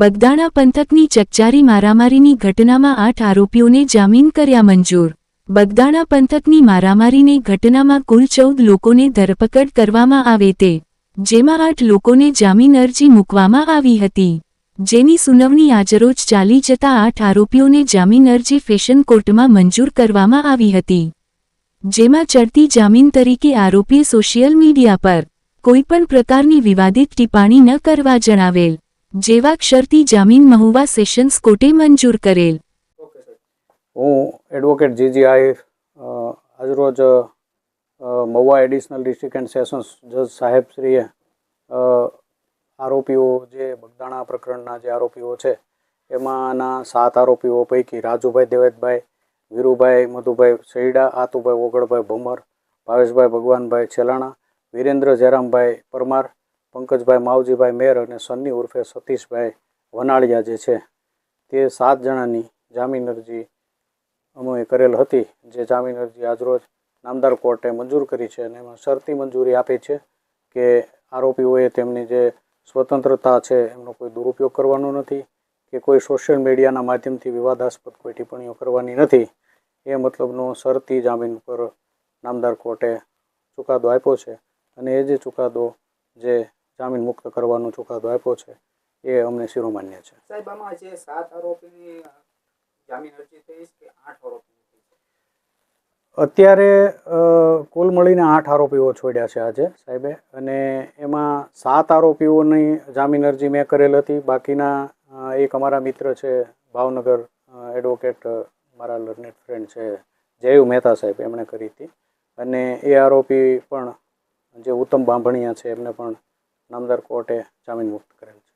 બગદાણા પંથકની ચકચારી મારામારીની ઘટનામાં આઠ આરોપીઓને જામીન કર્યા મંજૂર. બગદાણા પંથકની મારામારીની ઘટનામાં કુલ ચૌદ લોકોને ધરપકડ કરવામાં આવે તે, જેમાં આઠ લોકોને જામીન અરજી મૂકવામાં આવી હતી. જેની સુનાવણી આજરોજ ચાલી જતા આઠ આરોપીઓને જામીન અરજી ફેશન કોર્ટમાં મંજૂર કરવામાં આવી હતી. જેમાં ચડતી જામીન તરીકે આરોપીએ સોશિયલ મીડિયા પર કોઈપણ પ્રકારની વિવાદિત ટિપ્પાણી ન કરવા જણાવેલ. જેવા ક્ષરતી જામીન મહુવા સેશન્સ કોર્ટે મંજૂર કરેલ. હું એડવોકેટ જીજીઆઈ આજરોજ અ, Mahuva additional district and sessions જજ સાહેબશ્રીએ આરોપીઓ જે બગદાણા પ્રકરણના જે આરોપીઓ છે એમાંના સાત આરોપીઓ પૈકી રાજુભાઈ દેવેતભાઈ વીરુભાઈ મધુભાઈ સૈડા આતુભાઈ ઓગળભાઈ ભમર ભાવેશભાઈ ભગવાનભાઈ છેલાણા વિરેન્દ્ર જયરામભાઈ પરમાર પંકજભાઈ માવજીભાઈ મેર અને સન્ની ઉર્ફે સતીશભાઈ વનાળિયા જે છે, તે સાત જણાની જામીન અરજી અમે કરેલ હતી, જે જામીન અરજી આજરોજ નામદાર કોર્ટે મંજૂર કરી છે અને એમાં શરતી મંજૂરી આપી છે કે આરોપીઓએ તેમની જે સ્વતંત્રતા છે એમનો કોઈ દુરુપયોગ કરવાનો નથી, કે કોઈ સોશિયલ મીડિયાના માધ્યમથી વિવાદાસ્પદ કોઈ ટિપ્પણીઓ કરવાની નથી. એ મતલબનો શરતી જામીન પર નામદાર કોર્ટે ચુકાદો આપ્યો છે અને એ જે ચુકાદો જે જામીન મુક્ત કરવાનો ચુકાદો આપ્યો છે એ અમને શિરોમાન્ય છે. સાહેબ આમાં જે સાત આરોપીની જામીન અરજી થઈ કે આઠ આરોપી અત્યારે કુલ મળીને આઠ આરોપીઓ છોડ્યા છે આજે સાહેબે. અને એમાં સાત આરોપીઓની જામીન અરજી મેં કરેલ હતી. બાકીના એક અમારા મિત્ર છે ભાવનગર એડવોકેટ મારા લર્નેટ ફ્રેન્ડ છે જયુ મહેતા સાહેબ એમણે કરી હતી. અને એ આરોપી પણ જે ઉત્તમ બાંભણિયા છે એમને પણ નામદાર કોર્ટે જામીન મુક્ત કરેલ છે